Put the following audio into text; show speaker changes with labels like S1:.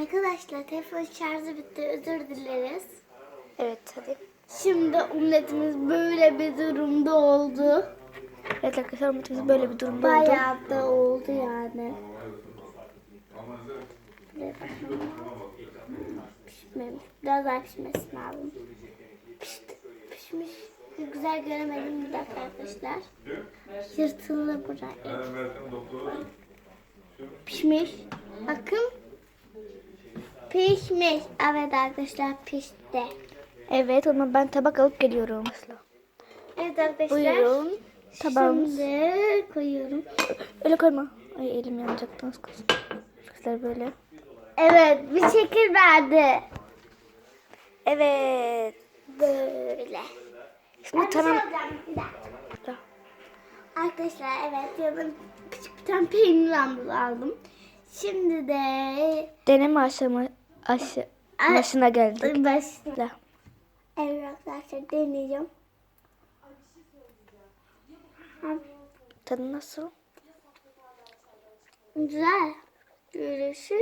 S1: Arkadaşlar telefon şarjı bitti. Özür dileriz.
S2: Evet hadi.
S1: Şimdi omletimiz böyle bir durumda oldu.
S2: Evet arkadaşlar omletimiz böyle bir durumda oldu.
S1: Bayağı da oldu yani. Pişmemiş. Biraz daha pişmesi lazım. Pişti. Pişmiş. Güzel göremedim bir dakika arkadaşlar. Yırtıldı buraya. Pişmiş. Bakın. Pişmiş. Evet arkadaşlar pişti.
S2: Evet ama ben tabak alıp geliyorum.
S1: Evet arkadaşlar.
S2: Buyurun. Tabağımız.
S1: Şimdi koyuyorum.
S2: Öyle koyma. Ay elim yanacaktı az kalsın. Arkadaşlar böyle.
S1: Evet bir şekil verdi.
S2: Evet.
S1: Böyle.
S2: Şimdi tamam.
S1: Dakika. Arkadaşlar evet yanım küçük bir tane peynir aldım. Şimdi de
S2: Deneme aşama aşı,
S1: Ay.
S2: başına geldik.
S1: başla.
S2: La.
S1: Evet arkadaşlar deneyeceğim.
S2: Tadı nasıl?
S1: Güzel. Görüşürüz.